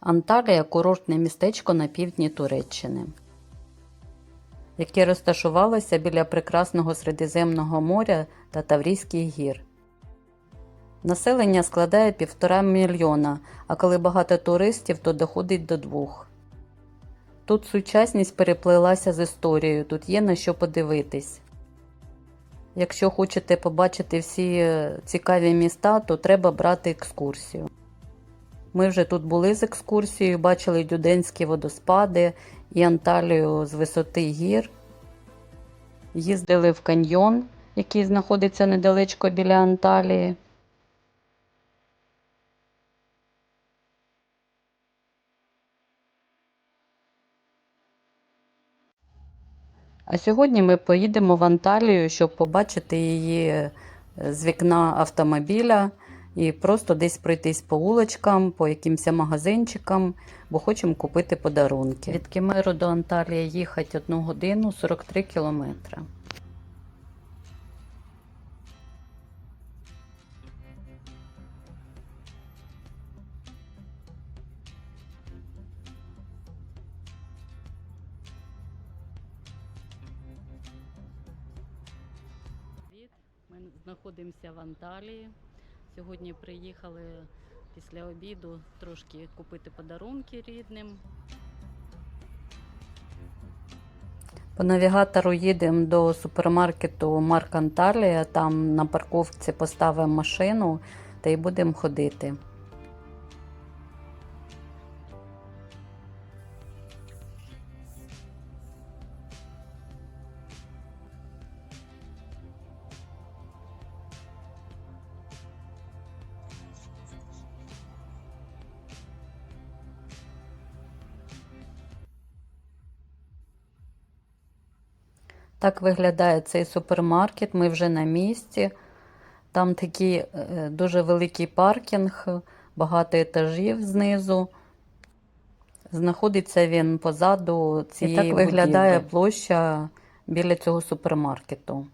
Анталія курортне містечко на півдні Туреччини, яке розташувалося біля прекрасного Середземного моря та Таврійських гір. Населення складає півтора мільйона, а коли багато туристів, то доходить до двох. Тут сучасність переплилася з історією, тут є на що подивитись. Якщо хочете побачити всі е, цікаві міста, то треба брати екскурсію. Ми вже тут були з екскурсією, бачили Дюденські водоспади і Анталію з висоти гір. Їздили в каньйон, який знаходиться недалечко біля Анталії. А сьогодні ми поїдемо в Анталію, щоб побачити її з вікна автомобіля і просто десь пройтись по вуличкам, по якимось магазинчикам, бо хочемо купити подарунки. Від Кемеру до Анталії їхати 1 годину 43 кілометри. Ми знаходимося в Анталії. Сьогодні приїхали після обіду трошки купити подарунки рідним. По навігатору їдемо до супермаркету Марк Анталія. Там на парковці поставимо машину та й будемо ходити. Так виглядає цей супермаркет. Ми вже на місці. Там такий е, дуже великий паркінг, багато етажів знизу. Знаходиться він позаду цієї так виглядає будівлі. площа біля цього супермаркету.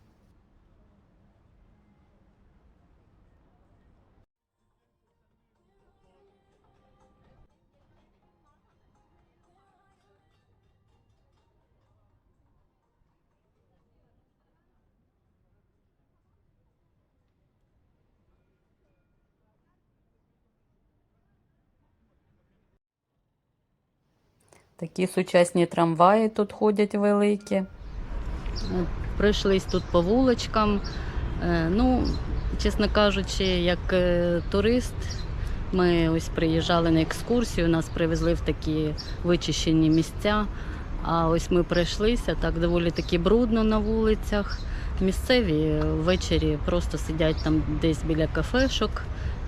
Такі сучасні трамваї тут ходять великі. Пройшлись тут по вуличкам. Е, Ну, чесно кажучи, як е, турист, ми ось приїжджали на екскурсію, нас привезли в такі вичищені місця. А ось ми пройшлися, так доволі таки брудно на вулицях. Місцеві ввечері просто сидять там десь біля кафешок,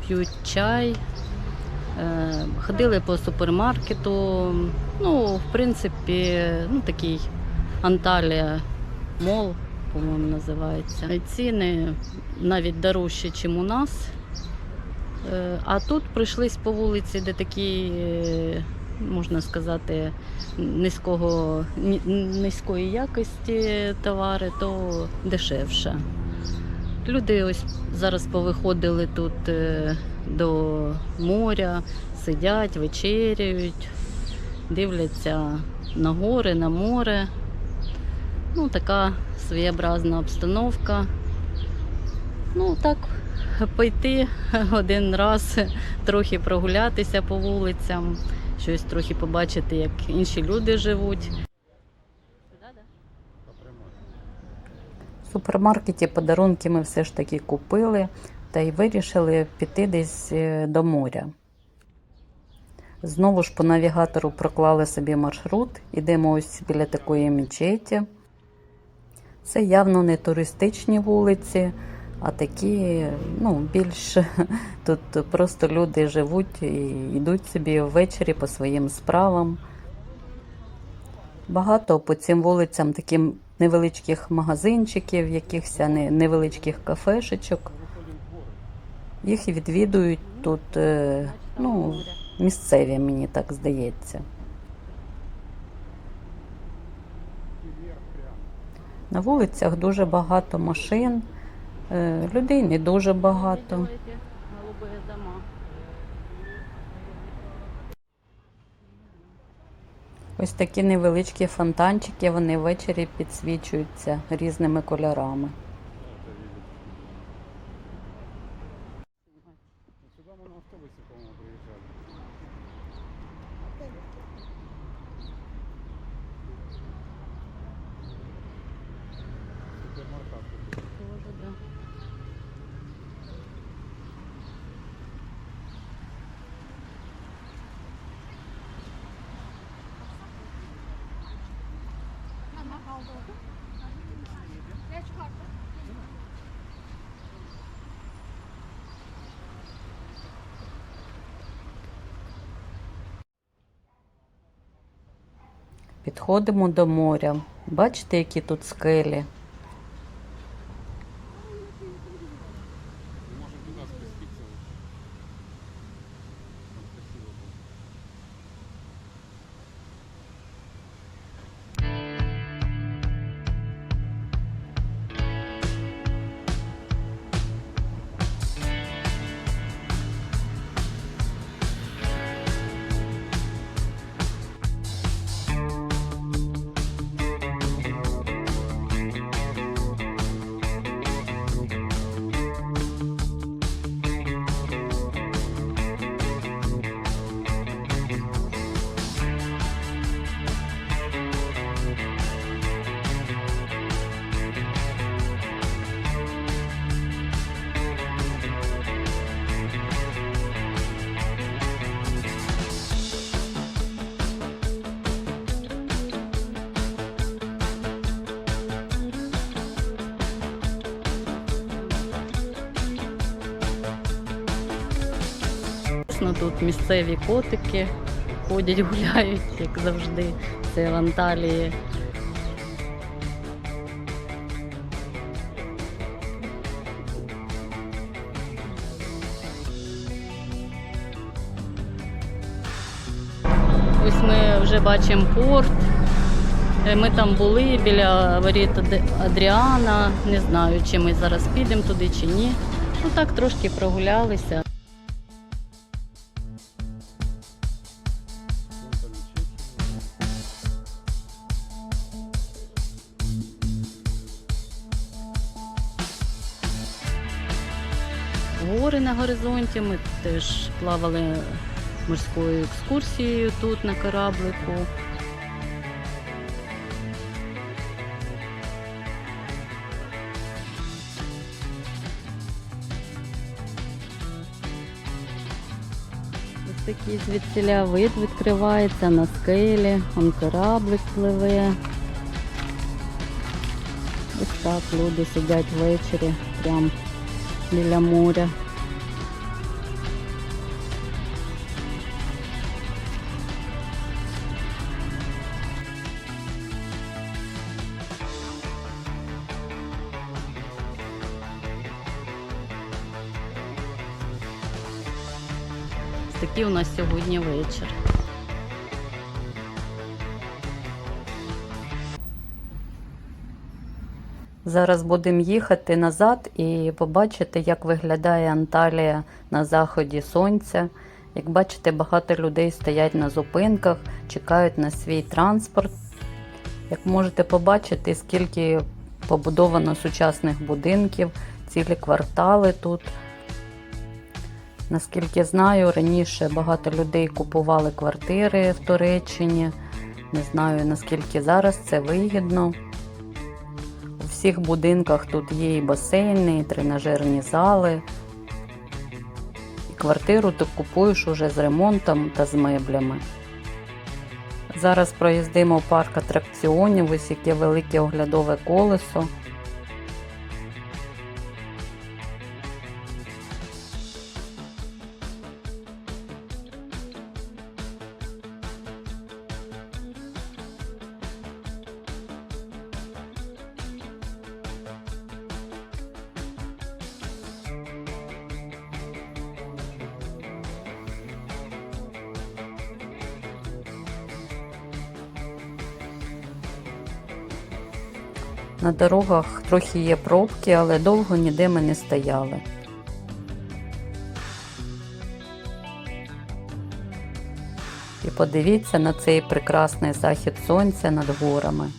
п'ють чай. Е, Ходили по супермаркету. Ну, в принципі, ну такий Анталія мол, по-моєму, називається. Ціни навіть дорожчі, ніж у нас. Е, А тут прийшлись по вулиці, де такі, е, можна сказати, низького, низької якості товари, то дешевше. Люди ось зараз повиходили тут до моря, сидять, вечеряють, дивляться на гори, на море. Ну, така своєобразна обстановка. Ну, так, пойти один раз, трохи прогулятися по вулицям, щось трохи побачити, як інші люди живуть. В супермаркеті подарунки ми все ж таки купили та й вирішили піти десь е, до моря. Знову ж по навігатору проклали собі маршрут, ідемо ось біля такої мечеті. Це явно не туристичні вулиці, а такі, ну, більш тут просто люди живуть і йдуть собі ввечері по своїм справам. Багато по цим вулицям таким невеличких магазинчиків, якихось не- невеличких кафешечок. Їх відвідують тут е, ну, місцеві, мені так здається. На вулицях дуже багато машин, е, людей не дуже багато. Ось такі невеличкі фонтанчики, вони ввечері підсвічуються різними кольорами. Сюди ми на автобусі, по-моєму, приїжджали. Супермаркет. Тоже, да. Підходимо до моря. Бачите, які тут скелі? Дійсно, тут місцеві котики ходять, гуляють, як завжди. Це в Анталії. Ось ми вже бачимо порт. Е, Ми там були біля воріт Адріана. Не знаю, чи ми зараз підемо туди чи ні. Ну так трошки прогулялися. Гори на горизонті. Ми теж плавали морською екскурсією тут на кораблику. Ось такий звідсіля вид відкривається на скелі, он кораблик пливе. Ось так люди сидять ввечері прямо біля моря. Такий у нас сьогодні вечір. Зараз будемо їхати назад і побачити, як виглядає Анталія на заході сонця. Як бачите, багато людей стоять на зупинках, чекають на свій транспорт. Як можете побачити, скільки побудовано сучасних будинків, цілі квартали тут. Наскільки знаю, раніше багато людей купували квартири в Туреччині. Не знаю наскільки зараз це вигідно. Всіх будинках тут є і басейни, і тренажерні зали. І квартиру ти купуєш уже з ремонтом та з меблями. Зараз проїздимо парк атракціонів, ось яке велике оглядове колесо. На дорогах трохи є пробки, але довго ніде ми не стояли. І подивіться на цей прекрасний захід сонця над горами.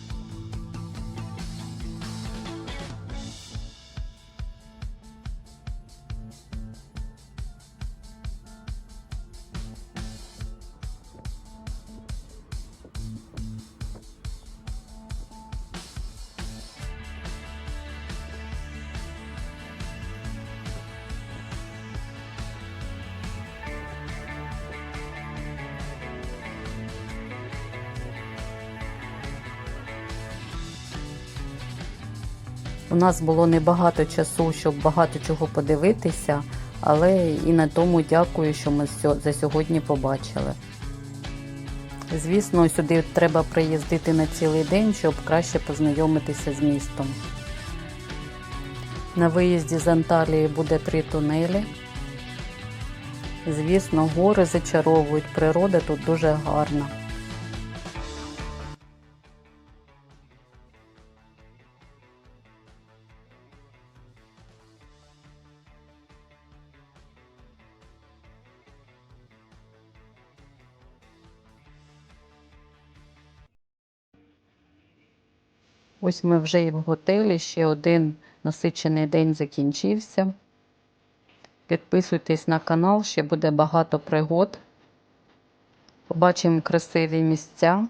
У нас було небагато часу, щоб багато чого подивитися, але і на тому дякую, що ми за сьогодні побачили. Звісно, сюди треба приїздити на цілий день, щоб краще познайомитися з містом. На виїзді з Анталії буде три тунелі. Звісно, гори зачаровують, природа тут дуже гарна. Ось ми вже і в готелі. Ще один насичений день закінчився. Підписуйтесь на канал, ще буде багато пригод. Побачимо красиві місця.